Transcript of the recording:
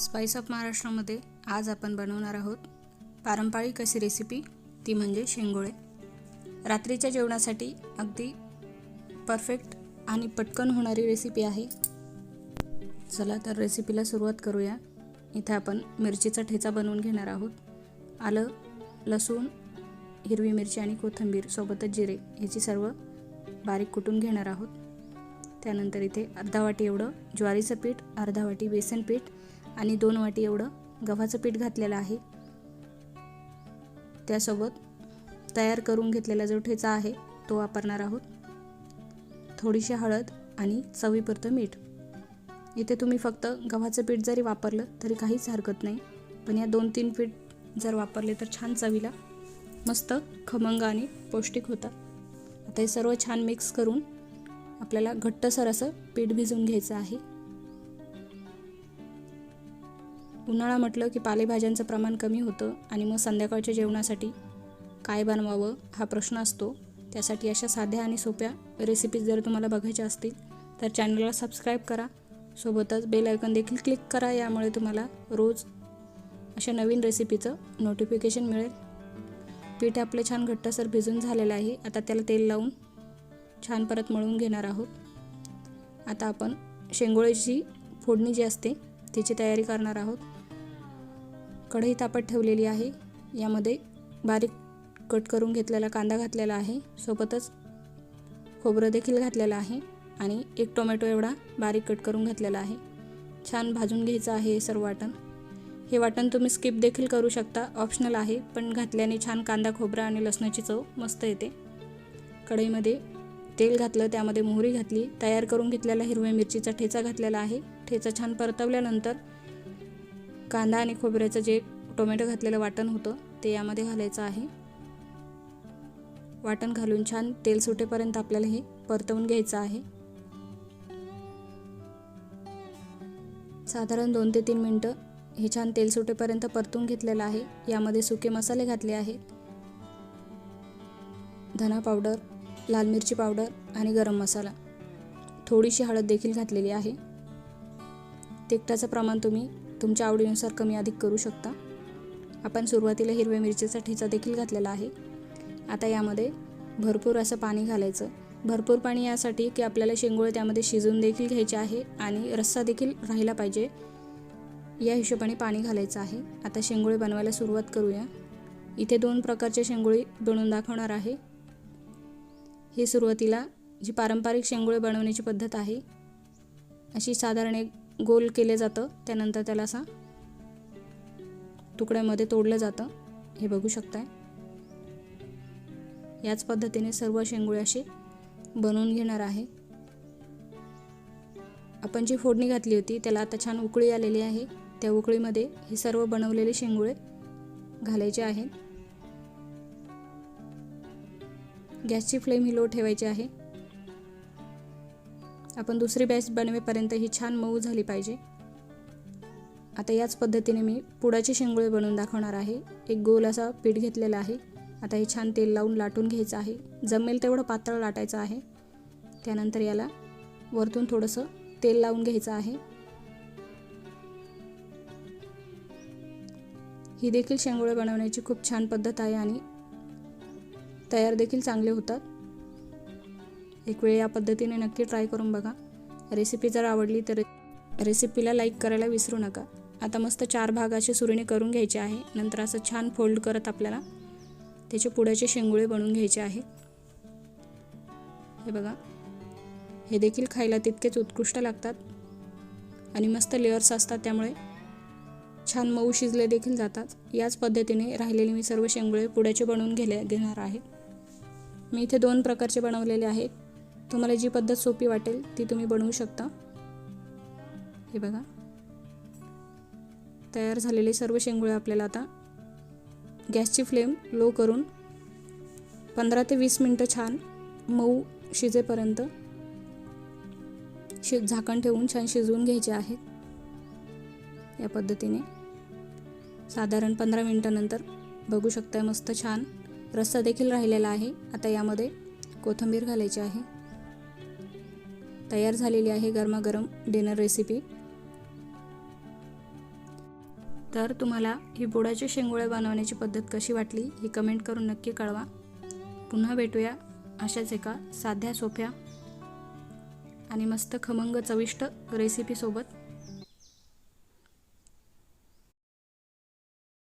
Spice of महाराष्ट्रामध्ये आज आपण बनवणार आहोत पारंपरिक अशी रेसिपी ती म्हणजे शेंगोळे. रात्रीच्या जेवणासाठी अगदी परफेक्ट आणि पटकन होणारी रेसिपी आहे. चला तर रेसिपीला सुरुवात करूया. इथे आपण मिरचीचा ठेचा बनवून घेणार आहोत. आलं लसूण हिरवी मिरची आणि कोथिंबीर सोबतच जिरे ह्याची सर्व बारीक कुटून घेणार आहोत. त्यानंतर इथे अर्धा वाटी एवढं ज्वारीचं पीठ अर्धा वाटी बेसन पीठ आणि दोन वाटी एवढं गव्हाचं पीठ घातलेलं आहे. त्यासोबत तयार करून घेतलेला जो ठेचा आहे तो वापरणार आहोत. थोडीशी हळद आणि चवीपुरतं मीठ. इथे तुम्ही फक्त गव्हाचं पीठ जरी वापरलं तरी काहीच हरकत नाही. पण या दोन तीन पीठ जर वापरले तर छान चवीला मस्त खमंग आणि पौष्टिक होतात. आता हे सर्व छान मिक्स करून आपल्याला घट्टसर असं पीठ भिजवून घ्यायचं आहे. उन्हाळा म्हटलं की पालेभाज्यांचं प्रमाण कमी होतं आणि मग संध्याकाळच्या जेवणासाठी काय बनवावं हा प्रश्न असतो. त्यासाठी अशा साध्या आणि सोप्या रेसिपीज जर तुम्हाला बघायच्या असतील तर चॅनलला सबस्क्राईब करा. सोबतच बेल आयकॉन देखील क्लिक करा यामुळे तुम्हाला रोज अशा नवीन रेसिपीचं नोटिफिकेशन मिळेल. पीठ आपले छान घट्टसर भिजून झालेलं आहे. आता त्याला तेल लावून छान परत मळून घेणार आहोत. आता आपण शेंगोळ्याची फोडणी जी असते तिची तयारी करणार आहोत. कढई तापत ठेवलेली आहे. यामध्ये बारीक कट करून घेतलेला कांदा घातलेला आहे. सोबतच खोबरं देखील घातलेलं आहे आणि एक टोमॅटो एवढा बारीक कट करून घातलेला आहे. छान भाजून घ्यायचं आहे हे सर्व वाटण. हे वाटण तुम्ही स्किप देखील करू शकता. ऑप्शनल आहे पण घातल्याने छान कांदा खोबरा आणि लसणाची चव मस्त येते. कढईमध्ये तेल घातलं त्यामध्ये मोहरी घातली. तयार करून घेतलेला हिरव्या मिरचीचा ठेचा घातलेला आहे. ठेचा छान परतवल्यानंतर कांदा आणि खोबऱ्याचं जे टोमॅटो घातलेलं वाटण होतं ते यामध्ये घालायचं आहे. वाटण घालून छान तेल सुटेपर्यंत आपल्याला हे परतवून घ्यायचं आहे. साधारण दोन ते तीन मिनटं हे छान तेल सुटेपर्यंत परतून घेतलेलं आहे. यामध्ये सुके मसाले घातले आहेत धना पावडर लाल मिरची पावडर आणि गरम मसाला. थोडीशी हळद देखील घातलेली आहे. तिखटाचं प्रमाण तुम्ही तुमच्या आवडीनुसार कमी अधिक करू शकता. आपण सुरुवातीला हिरव्या मिरचीचा ठेचा देखील घातलेला आहे. आता यामध्ये भरपूर असं पाणी घालायचं. भरपूर पाणी यासाठी की आपल्याला शेंगोळे त्यामध्ये शिजून देखील घ्यायचे आहे आणि रस्सा देखील राहिला पाहिजे. या हिशोबाने पाणी घालायचं आहे. आता शेंगोळे बनवायला सुरुवात करूया. इथे दोन प्रकारचे शेंगोळी बनवून दाखवणार आहे. ही सुरुवातीला जी पारंपरिक शेंगोळे बनवण्याची पद्धत आहे अशी साधारण एक गोल केले जातं. त्यानंतर त्याला असा तुकड्यामध्ये तोडलं जातं. हे बघू शकताय. याच पद्धतीने सर्व शेंगोळे असे बनवून घेणार आहे. आपण जी फोडणी घातली होती त्याला आता छान उकळी आलेली आहे. त्या उकळीमध्ये हे सर्व बनवलेले शेंगोळे घालायचे आहेत. गॅसची फ्लेम ही लो ठेवायची आहे. आपण दुसरी बॅच बनवेपर्यंत ही छान मऊ झाली पाहिजे. आता याच पद्धतीने मी पुडाचे शेंगोळे बनवून दाखवणार आहे. एक गोल असा पीठ घेतलेला आहे. आता हे छान तेल लावून लाटून घ्यायचं आहे. जमेल तेवढं पातळ लाटायचं आहे. त्यानंतर याला वरतून थोडंसं तेल लावून घ्यायचं आहे. ही देखील शेंगोळे बनवण्याची खूप छान पद्धत आहे आणि तयार देखील चांगले होतात. एक वेळ या पद्धतीने नक्की ट्राय करून बघा. रेसिपी जर आवडली तर रेसिपीला लाईक करायला विसरू नका. आता मस्त चार भाग असे सुरीने करून घ्यायचे आहे. नंतर असं छान फोल्ड करत आपल्याला त्याचे पुढ्याचे शेंगुळे बनवून घ्यायचे आहे. हे बघा. हे देखील खायला तितकेच उत्कृष्ट लागतात. आणि मस्त लेअर्स असतात त्यामुळे छान मऊ शिजले देखील जातात. याच पद्धतीने राहिलेले मी सर्व शेंगुळे पुड्याचे बनवून घेले घेणार आहे. मी इथे दोन प्रकारचे बनवलेले आहेत. तुम्हाला जी पद्धत सोपी वाटेल ती तुम्ही बनवू शकता. हे बघा. तयार झालेले सर्व शेंगुळे आपल्याला आता गॅसची फ्लेम लो करून पंधरा ते वीस मिनटं छान मऊ शिजेपर्यंत शि झाकण ठेवून छान शिजवून घ्यायचे आहेत या पद्धतीने. साधारण पंधरा मिनटानंतर बघू शकता मस्त छान रस्सा देखील राहिलेला आहे. आता यामध्ये कोथिंबीर घालायची आहे. तयार झालेली आहे गरमागरम डिनर रेसिपी तर तुम्हाला ही बुडाचे शेंगोळे बनवण्याची पद्धत कशी वाटली ही कमेंट करून नक्की कळवा. पुन्हा भेटूया अशाच एका साध्या सोप्या आणि मस्त खमंग चविष्ट रेसिपीसोबत